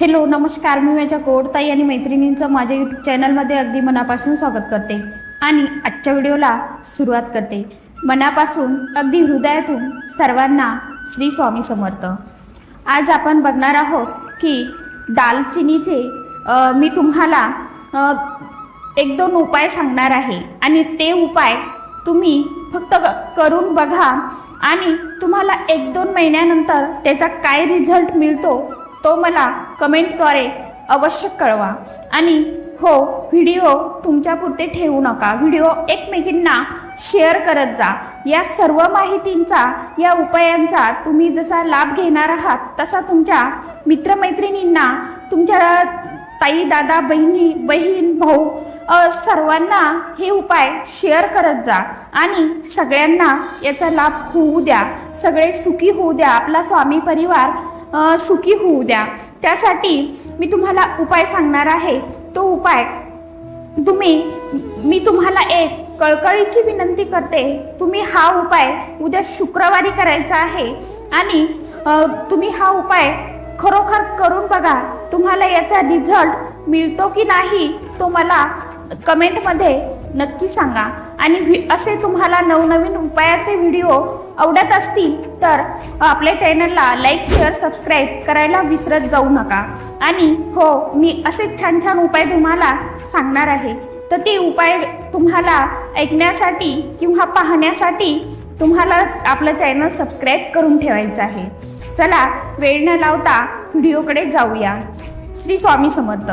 Hello नमस्कार. मी माझ्या कोडताई आणि मैत्रिणींचं माझ्या यूट्यूब चॅनलमध्ये अगदी मनापासून स्वागत करते आणि आजच्या व्हिडिओला सुरुवात करते. मनापासून अगदी हृदयातून सर्वांना श्री स्वामी समर्थ. आज आपण बघणार आहोत की दालचिनीचे मी तुम्हाला एक दोन उपाय सांगणार आहे आणि ते उपाय तुम्ही फक्त करून बघा आणि तुम्हाला एक दोन महिन्यानंतर त्याचा काय रिझल्ट मिळतो तो मला कमेंटद्वारे अवश्य कळवा. आणि हो व्हिडिओ तुमच्यापुरते ठेवू नका. व्हिडिओ एकमेकींना शेअर करत जा. या सर्व माहितींचा या उपायांचा तुम्ही जसा लाभ घेणार आहात तसा तुमच्या मित्रमैत्रिणींना तुमच्या ताई दादा बहिणी बहीण भाऊ सर्वांना हे उपाय शेअर करत जा. आणि सगळ्यांना याचा लाभ होऊ द्या. सगळे सुखी होऊ द्या. आपला स्वामी परिवार सुखी होऊ द्या. त्यासाठी मी तुम्हाला उपाय सांगणार आहे. तो उपाय तुम्ही मी तुम्हाला एक कळकळीची विनंती करते. तुम्ही हा उपाय उद्या शुक्रवारी करायचा आहे. आणि तुम्ही हा उपाय खरोखर करून बघा. तुम्हाला याचा रिझल्ट मिळतो की नाही तो मला कमेंटमध्ये नक्की सांगा. आणि व्हि- असे तुम्हाला नवनवीन उपायाचे व्हिडिओ आवडत असतील तर आपल्या चॅनलला लाईक शेअर सबस्क्राईब करायला विसरत जाऊ नका. आणि हो मी असेच छान छान उपाय तुम्हाला सांगणार आहे. तर ते उपाय तुम्हाला ऐकण्यासाठी किंवा पाहण्यासाठी तुम्हाला आपलं चॅनल सबस्क्राईब करून ठेवायचं आहे. चला वेळ न लावता व्हिडिओकडे जाऊया. श्री स्वामी समर्थ.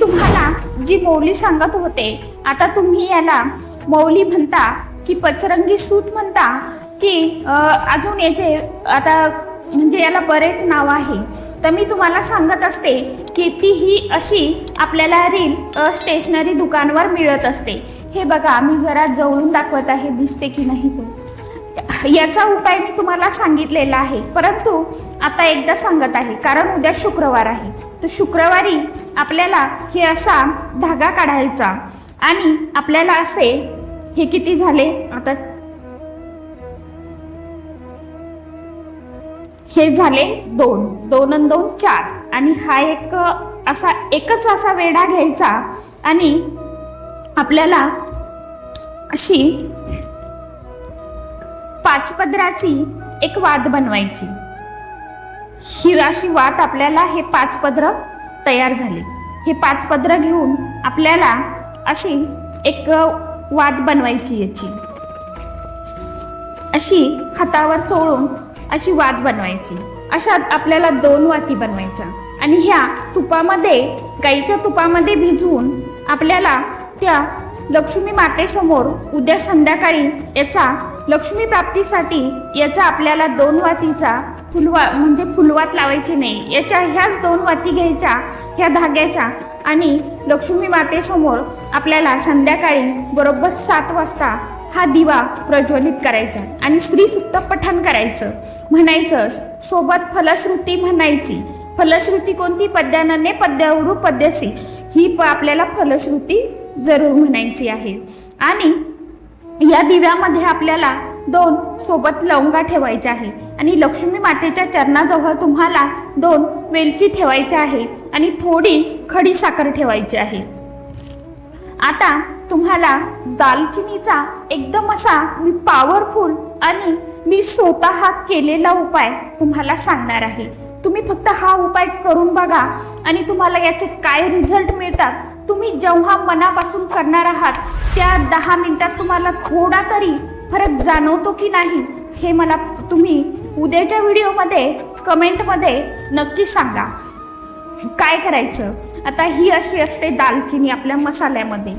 तुम्हाला जी मौली सांगत होते आता तुम्ही याला मौली म्हणता की पचरंगी सूत म्हणता की अजून याचे आता म्हणजे याला बरेच नाव आहे. तर मी तुम्हाला सांगत असते की ती ही अशी आपल्याला रील स्टेशनरी दुकानवर मिळत असते. हे बघा मी जरा जवळून दाखवत आहे दिसते की नाही तो. याचा उपाय मी तुम्हाला सांगितलेला आहे. परंतु आता एकदा सांगत आहे कारण उद्या शुक्रवार आहे. तर शुक्रवारी आपल्याला हे असा धागा काढायचा. आणि आपल्याला असे हे किती झाले? आता हे झाले दोन. दोन आणि दोन चार. आणि हा एक असा एकच असा वेढा घ्यायचा. आणि आपल्याला अशी पाच पदराची एक वाद बनवायची. ही अशी वात आपल्याला हे पाच पदर तयार झाले. हे पाच पदर घेऊन आपल्याला अशी एक वात बनवायची याची. अशी हातावर चोळून अशी वात बनवायची. अशा आपल्याला दोन वाती बनवायच्या आणि ह्या तुपामध्ये गाईच्या तुपामध्ये भिजवून आपल्याला त्या लक्ष्मी मातेसमोर उद्या संध्याकाळी याचा लक्ष्मी प्राप्तीसाठी याचा आपल्याला दोन वातीचा फुलवा म्हणजे फुलवात लावायची नाही. याच्या ह्याच दोन वाती घ्यायच्या ह्या धाग्याच्या. आणि लक्ष्मी मातेसमोर आपल्याला संध्याकाळी बरोबर सात वाजता हा दिवा प्रज्वलित करायचा आणि श्री पठण करायचं. म्हणायचं सोबत फलश्रुती म्हणायची. फलश्रुती कोणती? पद्यानने पद्यावरू पद्यसी. ही प आपल्याला फलश्रुती जरूर म्हणायची आहे. आणि या दिव्यामध्ये आपल्याला दोन सोबत लवंगा ठेवायच्या आहे. आणि लक्ष्मी मातेच्या चरणाजवळ तुम्हाला दोन वेलची ठेवायच्या आहे आणि थोडी खडी साखर ठेवायची आहे. आता तुम्हाला दालचिनीचा एकदम असा मी पॉवरफुल आणि मी स्वतः केलेला उपाय तुम्हाला सांगणार आहे. तुम्ही फक्त हा उपाय करून बघा आणि तुम्हाला याचे काय रिझल्ट मिळतात. तुम्ही जेव्हा मनापासून करणार आहात त्या दहा मिनिटात तुम्हाला थोडा तरी फरक जाणवतो की नाही हे मला तुम्ही उद्याच्या व्हिडिओमध्ये कमेंटमध्ये नक्की सांगा. काय करायचं? आता ही अशी असते दालचिनी आपल्या मसाल्यामध्ये.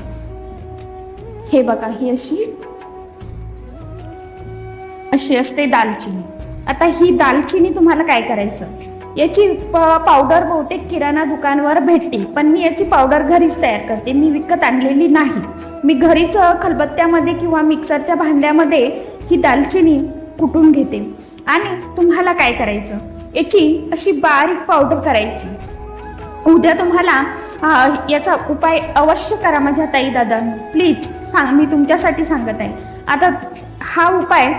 हे बघा ही अशी. अशी असते दालचिनी. आता ही दालचिनी तुम्हाला काय करायचं? याची प- पावडर बहुतेक किराणा दुकानवर भेटते पण मी याची पावडर घरीच तयार करते. मी विकत आणलेली नाही. मी घरीच खलबत्त्यामध्ये किंवा मिक्सरच्या भांड्यामध्ये ही दालचिनी कुटून घेते. आणि तुम्हाला काय करायचं? याची अशी बारीक पावडर करायची. उद्या तुम्हाला याचा उपाय अवश्य करा माझ्या ताई दादा. प्लीज सांग मी तुमच्यासाठी सांगत आहे. आता हा उपाय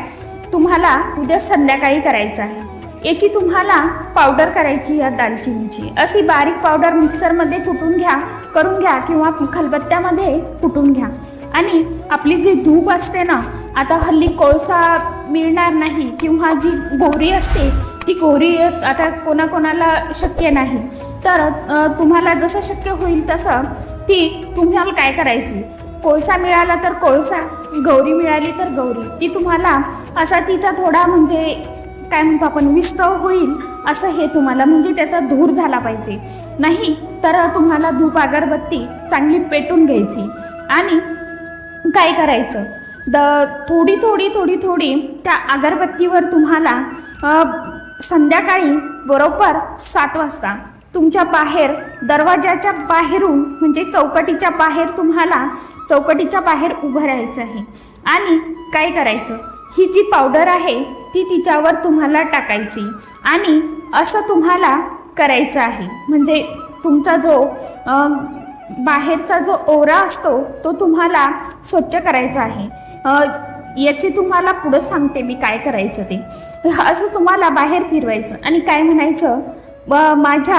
तुम्हाला उद्या संध्याकाळी करायचा आहे. याची तुम्हाला पावडर करायची या दालचिनीची. अशी बारीक पावडर मिक्सरमध्ये कुटून घ्या करून घ्या किंवा खलबत्त्यामध्ये कुटून घ्या. आणि आपली जी धूप असते ना आता हल्ली कोळसा मिळणार नाही किंवा जी गोरी असते ती गोरी आता कोणाकोणाला शक्य नाही. तर तुम्हाला जसं शक्य होईल तसं ती तुम्हाला काय करायची? कोळसा मिळाला तर कोळसा गौरी मिळाली तर गौरी. ती तुम्हाला असा तिचा थोडा म्हणजे काय म्हणतो आपण विस्तव होईल असं हे तुम्हाला म्हणजे त्याचा धूर झाला पाहिजे. नाही तर तुम्हाला धूप अगरबत्ती चांगली पेटून घ्यायची. आणि काय करायचं? द थोडी थोडी थोडी थोडी त्या अगरबत्तीवर तुम्हाला संध्याकाळी बरोबर सात वाजता तुमच्या बाहेर दरवाजाच्या बाहेरून म्हणजे चौकटीच्या बाहेर तुम्हाला चौकटीच्या बाहेर उभं राहायचं आहे. आणि काय करायचं? ही जी पावडर आहे ती तिच्यावर तुम्हाला टाकायची आणि असं तुम्हाला करायचं आहे. म्हणजे तुमचा जो बाहेरचा जो ओरा असतो तो तुम्हाला स्वच्छ करायचा आहे. याची तुम्हाला पुढं सांगते मी काय करायचं ते. असं तुम्हाला बाहेर फिरवायचं आणि काय म्हणायचं? व माझ्या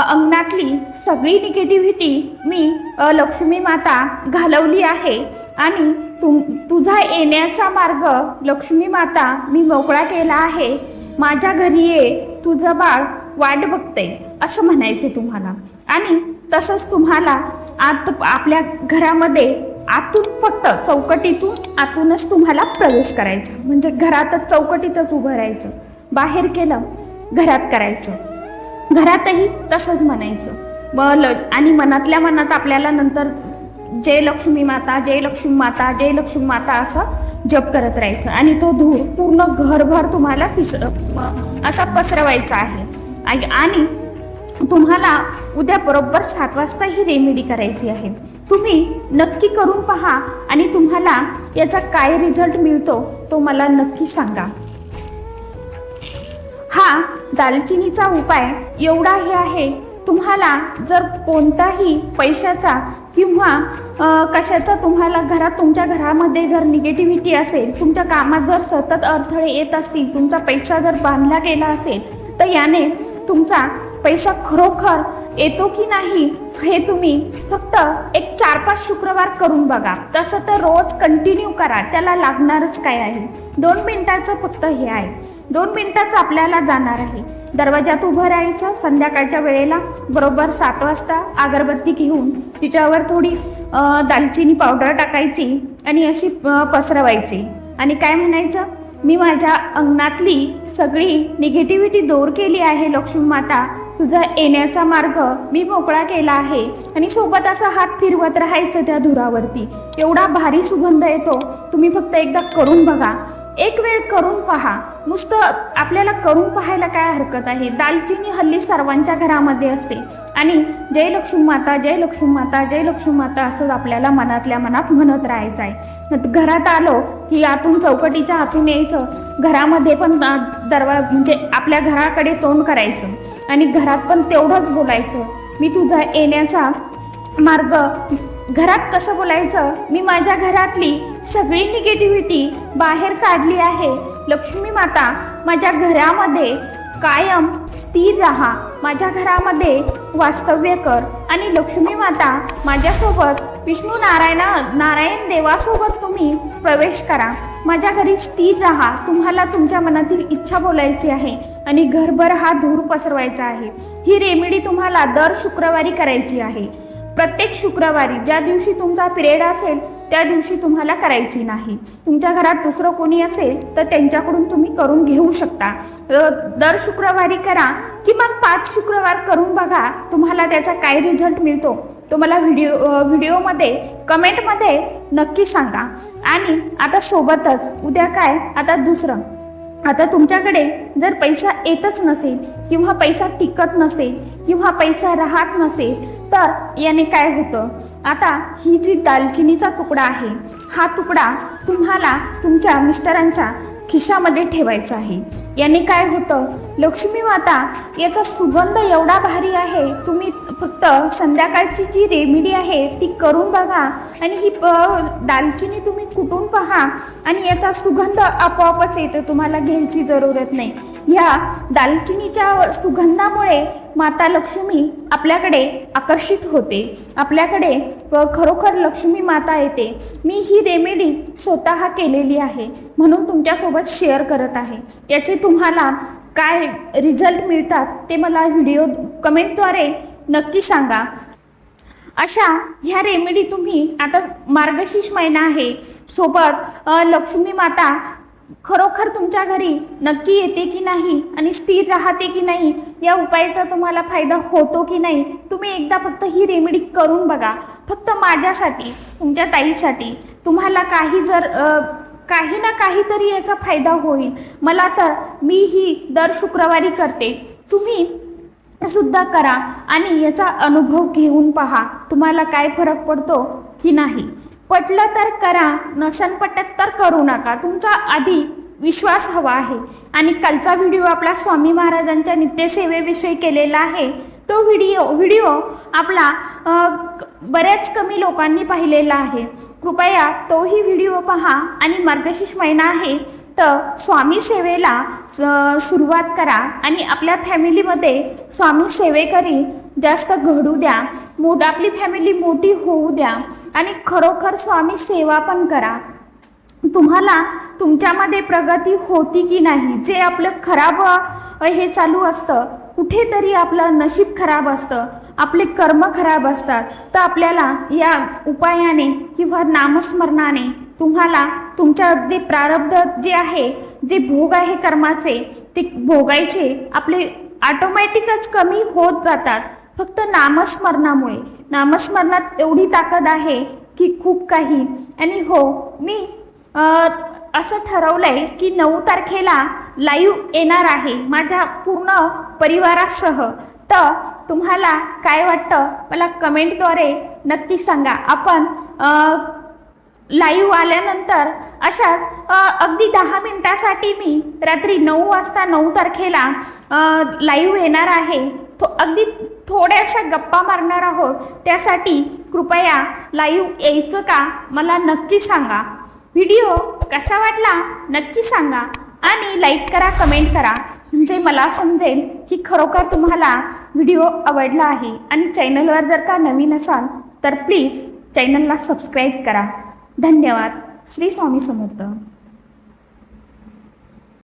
अंगणातली सगळी निगेटिव्हिटी मी लक्ष्मी माता घालवली आहे. आणि तुम तुझा येण्याचा मार्ग लक्ष्मी माता मी मोकळा केला आहे. माझ्या घरी ये तुझं बाळ वाट बघते असं म्हणायचं तुम्हाला. आणि तसंच तुम्हाला आत आपल्या घरामध्ये आतून फक्त चौकटीतून आतूनच तुम्हाला प्रवेश करायचा. म्हणजे घरातच चौकटीतच उभं राहायचं. बाहेर केलं घरात करायचं. घरातही तसंच म्हणायचं. व ल आणि मनातल्या मनात आपल्याला नंतर जय लक्ष्मी माता जय लक्ष्मी माता जय लक्ष्मी माता असं जप करत राहायचं. आणि तो धूर पूर्ण घरभर तुम्हाला पिस असा पसरवायचा आहे. आणि- आणि तुम्हाला उद्या बरोबर सात वाजता ही रेमेडी करायची आहे. तुम्ही नक्की करून पहा आणि तुम्हाला याचा काय रिझल्ट मिळतो तो मला नक्की सांगा. हा दालचिनीचा उपाय एवढा हे आहे तुम्हाला जर कोणताही पैशाचा किंवा कशाचा तुम्हाला घरात तुमच्या घरामध्ये जर निगेटिव्हिटी असेल तुमच्या कामात जर सतत अडथळे येत असतील तुमचा पैसा जर बांधला गेला असेल तर याने तुमचा पैसा खरोखर येतो की नाही हे तुम्ही फक्त एक चार पाच शुक्रवार करून बघा. तसं तर रोज कंटिन्यू करा. त्याला लागणारच काय आहे? दोन मिनिटाचं फक्त हे आहे. दोन मिनिटाचं आपल्याला जाणार आहे. दरवाजात उभं राहायचं संध्याकाळच्या वेळेला बरोबर सात वाजता अगरबत्ती घेऊन तिच्यावर थोडी दालचिनी पावडर टाकायची आणि अशी पसरवायची. आणि काय म्हणायचं? मी माझ्या अंगणातली सगळी निगेटिव्हिटी दूर केली आहे लक्ष्मी माता तुझा येण्याचा मार्ग मी मोकळा केला आहे आणि सोबत असा हात फिरवत राहायचं त्या धुरावरती. एवढा भारी सुगंध येतो तुम्ही फक्त एकदा करून बघा. एक वेळ करून पहा. नुसतं आपल्याला करून पाहायला काय हरकत आहे? दालचिनी हल्ली सर्वांच्या घरामध्ये असते. आणि जय लक्ष्मी माता जय लक्ष्मी माता जय लक्ष्मी माता असं आपल्याला मनातल्या मनात म्हणत राहायचं आहे. घरात आलो की आतून चौकटीच्या आतून यायचं. घरामध्ये पण दरवाजा म्हणजे आपल्या घराकडे तोंड करायचं आणि घरात पण तेवढंच बोलायचं. मी तुझा येण्याचा मार्ग घरात कसं बोलायचं? मी माझ्या घरातली सगळी निगेटिव्हिटी बाहेर काढली आहे. लक्ष्मी माता माझ्या घरामध्ये कायम स्थिर राहा. माझ्या घरामध्ये वास्तव्य कर. आणि लक्ष्मी माता माझ्यासोबत विष्णू नारायणा नारायण देवासोबत तुम्ही प्रवेश करा. माझ्या घरी स्थिर राहा. तुम्हाला तुमच्या मनातील इच्छा बोलायची आहे आणि घरभर हा धूर पसरवायचा आहे. ही रेमेडी तुम्हाला दर शुक्रवारी करायची आहे. प्रत्येक शुक्रवारी ज्या दिवशी तुमचा पिरियड असेल त्या दिवशी तुम्हाला करायची नाही. तुमच्या घरात दुसरं कोणी असेल तर त्यांच्याकडून तुम्ही करून घेऊ शकता. दर शुक्रवारी करा किमान पाच शुक्रवार करून बघा तुम्हाला त्याचा काय रिझल्ट मिळतो. तो मला व्हिडिओ व्हिडिओमध्ये कमेंटमध्ये नक्की सांगा. आणि आता सोबतच उद्या काय? आता दुसरं. आता तुमच्याकडे जर पैसा येतच नसेल किंवा पैसा टिकत नसेल किंवा पैसा राहत नसेल तर याने काय होतं? आता ही जी दालचिनीचा तुकडा आहे हा तुकडा तुम्हाला तुमच्या मिस्टरांच्या खिशामध्ये ठेवायचा आहे. याने काय होतं? लक्ष्मी माता याचा सुगंध एवढा भारी आहे तुम्ही फक्त संध्याकाळची जी रेमेडी आहे ती करून बघा. आणि ही प दालचिनी तुम्ही कुटून पहा आणि याचा सुगंध आपोआपच येतो तुम्हाला घ्यायची जरूरत नाही. ह्या दालचिनीच्या सुगंधामुळे माता लक्ष्मी आपल्याकडे आकर्षित होते. आपल्याकडे खरोखर लक्ष्मी माता येते. मी ही रेमेडी स्वतः केलेली आहे म्हणून तुमच्यासोबत शेअर करत आहे. याचे तुम्हाला काय रिझल्ट मिळतात ते मला व्हिडिओ कमेंटद्वारे नक्की सांगा. अशा ह्या रेमेडी तुम्ही आता मार्गशीर्ष महिना आहे. सोबत लक्ष्मी माता खरोखर तुमच्या घरी नक्की येते की नाही आणि स्थिर राहते की नाही या उपायाचा तुम्हाला फायदा होतो की नाही तुम्ही एकदा फक्त ही रेमेडी करून बघा. फक्त माझ्यासाठी तुमच्या ताईसाठी. तुम्हाला काही जर काही ना काहीतरी याचा फायदा होईल. मला तर मी ही दर शुक्रवारी करते. तुम्ही सुद्धा करा आणि याचा अनुभव घेऊन पहा. तुम्हाला काय फरक पडतो की नाही? पटलं तर करा नसन पटत तर करू नका. तुमचा आधी विश्वास हवा आहे. आणि कालचा व्हिडिओ आपला स्वामी महाराजांच्या नित्यसेवेविषयी केलेला आहे. तो व्हिडिओ व्हिडिओ आपला बऱ्याच कमी लोकांनी पाहिलेला आहे. कृपया तोही व्हिडिओ पहा आणि मार्गशीर्ष महिना आहे तर स्वामी सेवेला सुरुवात करा आणि आपल्या फॅमिलीमध्ये स्वामी सेवेकरी जास्त घडू द्या. मोठ आपली फॅमिली मोठी होऊ द्या आणि खरोखर स्वामी सेवा पण करा. तुम्हाला तुमच्यामध्ये प्रगती होती की नाही? जे आपलं खराब हे चालू असतं कुठेतरी आपलं नशीब खराब असतं. आपले कर्म खराब असतात तर आपल्याला या उपायाने किंवा नामस्मरणाने तुम्हाला तुमच्या जे प्रारब्ध जे आहे जे भोग आहे कर्माचे ते भोगायचे आपले ऑटोमॅटिकच कमी होत जातात. फक्त नामस्मरणामुळे. नामस्मरणात एवढी ताकद आहे की खूप काही. आणि हो मी असं ठरवलंय की नऊ तारखेला लाईव्ह येणार आहे माझ्या पूर्ण परिवारासह. तर तुम्हाला काय वाटतं? मला कमेंटद्वारे नक्की सांगा. आपण लाईव्ह आल्यानंतर अशा अगदी दहा मिनटासाठी मी रात्री नऊ वाजता नऊ तारखेला लाईव्ह येणार आहे. थो अगदी थोड्याशा गप्पा मारणार आहोत. त्यासाठी कृपया लाईव्ह यायचं का? मला नक्की सांगा. व्हिडिओ कसा वाटला? नक्की सांगा. आणि लाईक करा कमेंट करा. म्हणजे मला समजेल की खरोखर तुम्हाला व्हिडिओ आवडला आहे. आणि चॅनलवर जर का नवीन असाल तर प्लीज चॅनलला सबस्क्राईब करा. धन्यवाद. श्री स्वामी समर्थ.